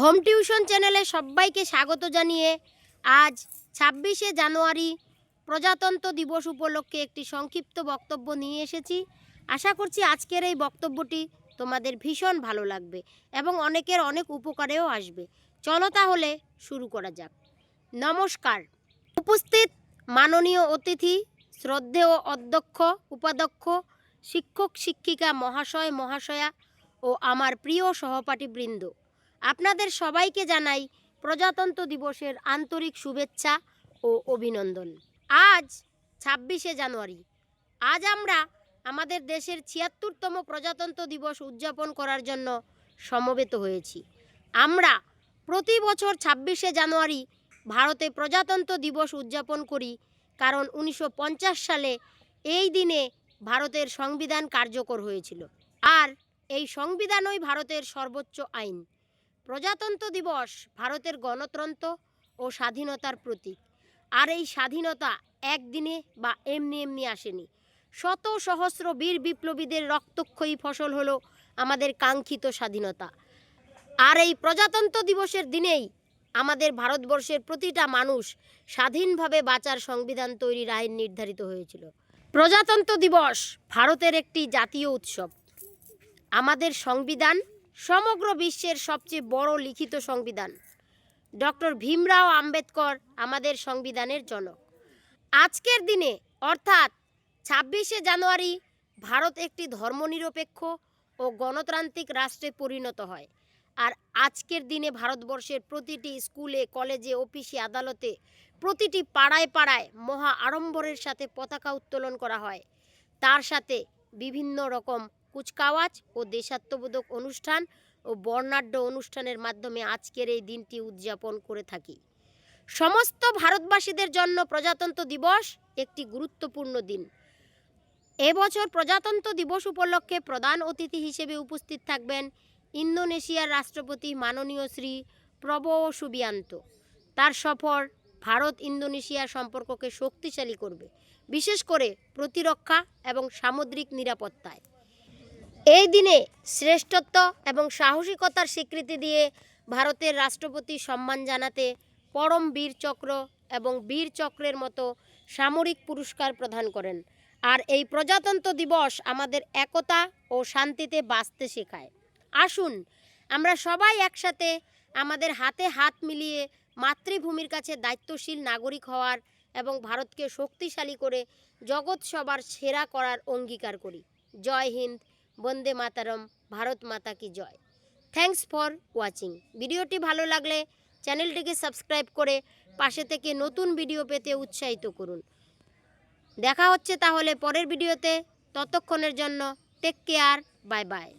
Home tuition চ্যানেলে সবাইকে স্বাগত জানিয়ে আজ ছাব্বিশে জানুয়ারি প্রজাতন্ত্র দিবস উপলক্ষে একটি সংক্ষিপ্ত বক্তব্য নিয়ে এসেছি। আশা করছি আজকের এই বক্তব্যটি তোমাদের ভীষণ ভালো লাগবে এবং অনেকের অনেক উপকারেও আসবে। চলো তাহলে শুরু করা যাক। নমস্কার। উপস্থিত মাননীয় অতিথি, শ্রদ্ধেয় অধ্যক্ষ, উপাধ্যক্ষ, শিক্ষক, শিক্ষিকা, মহাশয়, মহাশয়া ও আমার প্রিয় সহপাঠীবৃন্দ। আপনাদের সবাইকে জানাই প্রজাতন্ত্র দিবসের আন্তরিক শুভেচ্ছা ও অভিনন্দন। আজ ছাব্বিশে জানুয়ারি। আজ আমরা আমাদের দেশের ছিয়াত্তরতম প্রজাতন্ত্র দিবস উদযাপন করার জন্য সমবেত হয়েছি। আমরা প্রতি বছর ছাব্বিশে জানুয়ারি ভারতে প্রজাতন্ত্র দিবস উদযাপন করি কারণ উনিশশো পঞ্চাশ সালে এই দিনে ভারতের সংবিধান কার্যকর হয়েছিল। আর এই সংবিধানই ভারতের সর্বোচ্চ আইন। প্রজাতন্ত্র দিবস ভারতের গণতন্ত্র ও স্বাধীনতার প্রতীক। আর এই স্বাধীনতা একদিনে বা এমনি এমনি আসেনি। শত সহস্র বীর বিপ্লবীদের রক্তক্ষয়ী ফসল হলো আমাদের কাঙ্ক্ষিত স্বাধীনতা। আর এই প্রজাতন্ত্র দিবসের দিনেই আমাদের ভারতবর্ষের প্রতিটা মানুষ স্বাধীনভাবে বাঁচার সংবিধান তৈরির আইন নির্ধারিত হয়েছিল। প্রজাতন্ত্র দিবস ভারতের একটি জাতীয় উৎসব। আমাদের সংবিধান সমগ্র বিশ্বের সবচেয়ে বড় লিখিত সংবিধান। ডক্টর ভীমরাও আম্বেদকর আমাদের সংবিধানের জনক। আজকের দিনে, অর্থাৎ ছাব্বিশে জানুয়ারি, ভারত একটি ধর্মনিরপেক্ষ ও গণতান্ত্রিক রাষ্ট্রে পরিণত হয়। আর আজকের দিনে ভারতবর্ষের প্রতিটি স্কুলে, কলেজে, অফিসে, আদালতে প্রতিটি পাড়ায় পাড়ায় মহা আড়ম্বরের সাথে পতাকা উত্তোলন করা হয়। তার সাথে বিভিন্ন রকম কুচকাওয়াজ ও দেশাত্মবোধক অনুষ্ঠান ও বর্ণাঢ্য অনুষ্ঠানের মাধ্যমে আজকের এই দিনটি উদযাপন করে থাকি। সমস্ত ভারতবাসীদের জন্য প্রজাতন্ত্র দিবস একটি গুরুত্বপূর্ণ দিন। এবছর প্রজাতন্ত্র দিবস উপলক্ষে প্রধান অতিথি হিসেবে উপস্থিত থাকবেন ইন্দোনেশিয়ার রাষ্ট্রপতি মাননীয় শ্রী প্রবো সুবিয়ান্ত। তার সফর ভারত ইন্দোনেশিয়ার সম্পর্ককে শক্তিশালী করবে, বিশেষ করে প্রতিরক্ষা এবং সামুদ্রিক নিরাপত্তায়। এই দিনে শ্রেষ্ঠত্ব এবং সাহসিকতার স্বীকৃতি দিয়ে ভারতের রাষ্ট্রপতি সম্মান জানাতে পরম বীর চক্র এবং বীর চক্রের মতো সামরিক পুরস্কার প্রদান করেন। আর এই প্রজাতন্ত্র দিবস আমাদের একতা ও শান্তিতে বাঁচতে শেখায়। আসুন, আমরা সবাই একসাথে আমাদের হাতে হাত মিলিয়ে মাতৃভূমির কাছে দায়িত্বশীল নাগরিক হওয়ার এবং ভারতকে শক্তিশালী করে জগৎ সবার সেরা করার অঙ্গীকার করি। জয় হিন্দ। বন্দে মাতারম, ভারত মাতা কি জয়। থ্যাংকস ফর ওয়াচিং ভিডিওটি ভালো লাগলে চ্যানেলটিকে সাবস্ক্রাইব করে পাশে থেকে নতুন ভিডিও পেতে উৎসাহিত করুন। দেখা হচ্ছে তাহলে পরের ভিডিওতে। ততক্ষণের জন্য টেক কেয়ার বাই বাই